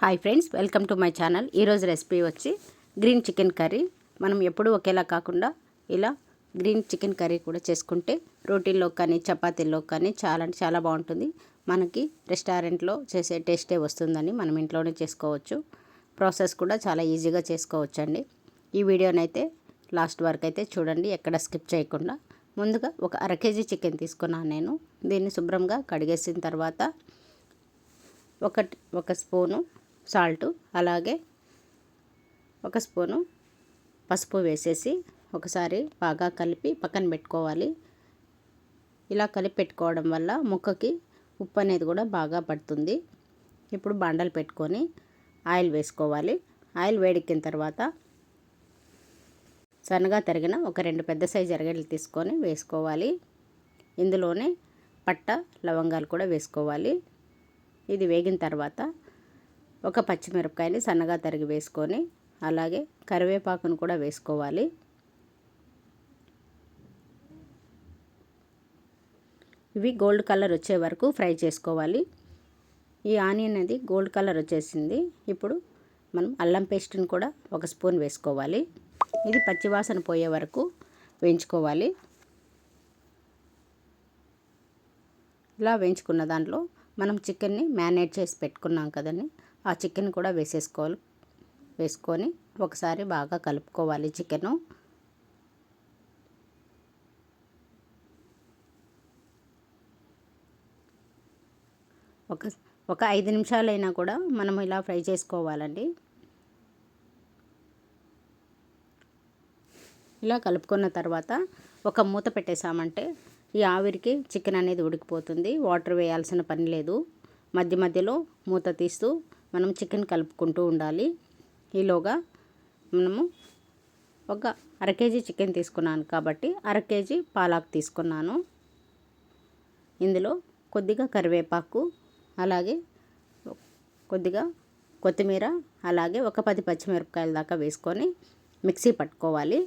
Hi friends welcome to my channel ఈరోజు recipe వచ్చి green chicken curry మనం ఎప్పుడూ ఒకేలా కాకుండా ఇలా గ్రీన్ చికెన్ కర్రీ కూడా చేసుకుంటే రోటీల్లో కానీ చపాతీల్లో కానీ చాలా అంటే చాలా బాగుంటుంది. మనకి రెస్టారెంట్లో చేసే టేస్టే వస్తుందని మనం ఇంట్లోనే చేసుకోవచ్చు. ప్రాసెస్ కూడా చాలా ఈజీగా చేసుకోవచ్చు అండి ఈ వీడియోనైతే లాస్ట్ వరకు అయితే చూడండి ఎక్కడ స్కిప్ చేయకుండా. ముందుగా ఒక అర కేజీ చికెన్ తీసుకున్నాను నేను. దీన్ని శుభ్రంగా కడిగేసిన తర్వాత ఒకటి ఒక స్పూను సాల్టు అలాగే ఒక స్పూను పసుపు వేసేసి ఒకసారి బాగా కలిపి పక్కన పెట్టుకోవాలి. ఇలా కలిపి పెట్టుకోవడం వల్ల ముక్కకి ఉప్పు అనేది కూడా బాగా పడుతుంది. ఇప్పుడు బండలు పెట్టుకొని ఆయిల్ వేసుకోవాలి. ఆయిల్ వేడెక్కిన తర్వాత సన్నగా తరిగిన ఒక రెండు పెద్ద సైజు ఎరగడలు తీసుకొని వేసుకోవాలి. ఇందులోనే పట్ట లవంగాలు కూడా వేసుకోవాలి. ఇది వేగిన తర్వాత ఒక పచ్చిమిరపకాయని సన్నగా తరిగి వేసుకొని అలాగే కరివేపాకును కూడా వేసుకోవాలి. ఇవి గోల్డ్ కలర్ వచ్చే వరకు ఫ్రై చేసుకోవాలి. ఈ ఆనియన్ అనేది గోల్డ్ కలర్ వచ్చేసింది. ఇప్పుడు మనం అల్లం పేస్ట్ని కూడా ఒక స్పూన్ వేసుకోవాలి. ఇది పచ్చివాసన పోయే వరకు వేయించుకోవాలి. ఇలా వేయించుకున్న దాంట్లో మనం చికెన్ని మ్యారినేట్ చేసి పెట్టుకున్నాం కదండి. ఆ చికెన్ కూడా వేసేసుకోవాలి. వేసుకొని ఒకసారి బాగా కలుపుకోవాలి చికెను. ఒక ఒక ఐదు నిమిషాలైనా కూడా మనం ఇలా ఫ్రై చేసుకోవాలండి. ఇలా కలుపుకున్న తర్వాత ఒక మూత పెట్టేసామంటే ఈ ఆవిరికి చికెన్ అనేది ఉడికిపోతుంది. వాటర్ వేయాల్సిన పని లేదు. మధ్య మధ్యలో మూత తీస్తూ మనం చికెన్ కలుపుకుంటూ ఉండాలి. ఈలోగా మనము ఒక అర కేజీ చికెన్ తీసుకున్నాను కాబట్టి అర కేజీ పాలాకు తీసుకున్నాను. ఇందులో కొద్దిగా కరివేపాకు అలాగే కొద్దిగా కొత్తిమీర అలాగే ఒక పది పచ్చిమిరపకాయల దాకా వేసుకొని మిక్సీ పట్టుకోవాలి.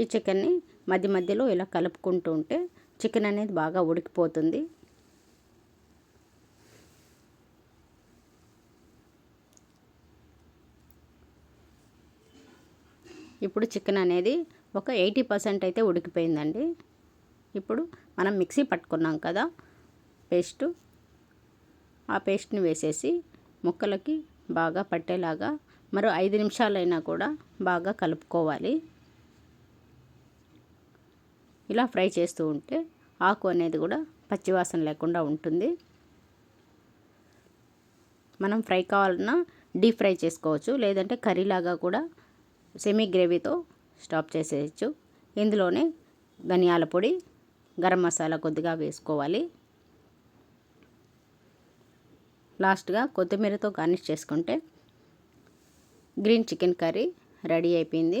ఈ చికెన్ని మధ్య మధ్యలో ఇలా కలుపుకుంటూ ఉంటే చికెన్ అనేది బాగా ఉడికిపోతుంది. ఇప్పుడు చికెన్ అనేది ఒక ఎయిటీ పర్సెంట్ అయితే ఉడికిపోయిందండి. ఇప్పుడు మనం మిక్సీ పట్టుకున్నాం కదా పేస్టు. ఆ పేస్ట్ని వేసేసి ముక్కలకి బాగా పట్టేలాగా మరో ఐదు నిమిషాలైనా కూడా బాగా కలుపుకోవాలి. ఇలా ఫ్రై చేస్తూ ఉంటే ఆకు అనేది కూడా పచ్చివాసన లేకుండా ఉంటుంది. మనం ఫ్రై కావాలన్నా డీప్ ఫ్రై చేసుకోవచ్చు లేదంటే కర్రీలాగా కూడా సెమీ గ్రేవీతో స్టాప్ చేసేయచ్చు. ఇందులోనే ధనియాల పొడి గరం మసాలా కొద్దిగా వేసుకోవాలి. లాస్ట్గా కొత్తిమీరతో గార్నిష్ చేసుకుంటే గ్రీన్ చికెన్ కర్రీ రెడీ అయిపోయింది.